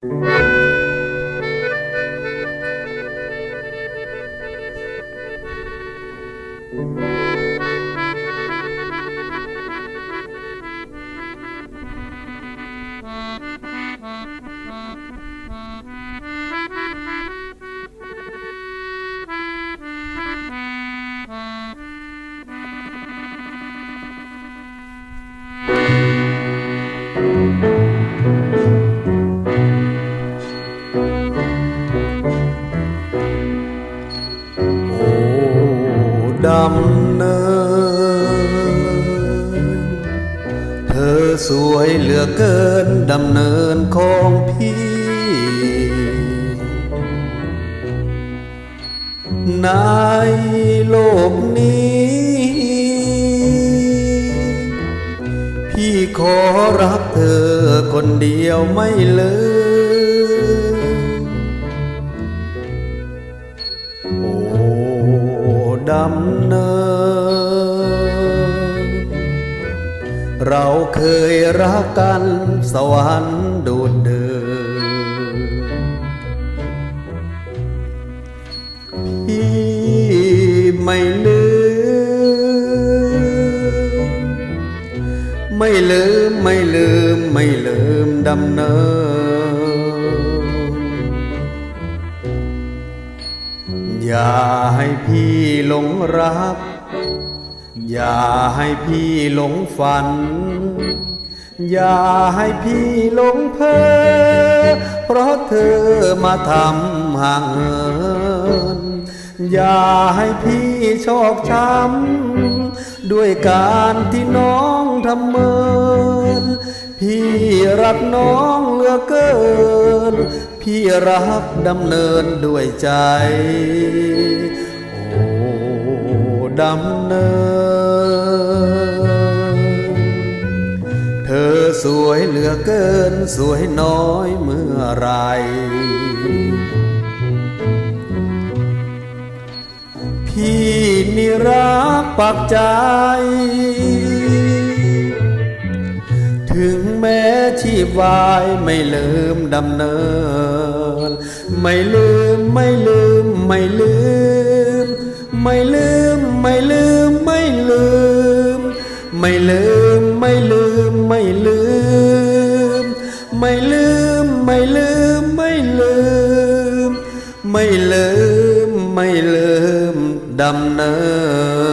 โดำเนิน เธอสวยเหลือเกินดำเนินของพี่ ในโลกนี้ พี่ขอรักเธอคนเดียวไม่เลย ดำเนิน เราเคยรักกันสวรรค์ดูดเดินพี่ไม่ลืม ไม่ลืม ไม่ลืม ไม่ลืมดำเนิน อย่าให้พี่หลงรัก อย่าให้พี่หลงฝัน อย่าให้พี่หลงเพ้อเพราะเธอมาทำห่างเหินอย่าให้พี่ชอกช้ำด้วยการที่น้องทำเมิน พี่รักน้องเหลือเกิน พี่รักดำเนินด้วยใจ โอ้ดำเนิน เธอสวยเหลือเกินสวยน้อยเมื่อไรพี่นี่รักปักใจ แม้ชีพวายไม่ลืมดำเนิน ไม่ลืมไม่ลืมไม่ลืม ไม่ลืมไม่ลืมไม่ลืม ไม่ลืมไม่ลืมไม่ลืม ไม่ลืมไม่ลืมไม่ลืม ไม่ลืมไม่ลืมดำเนิน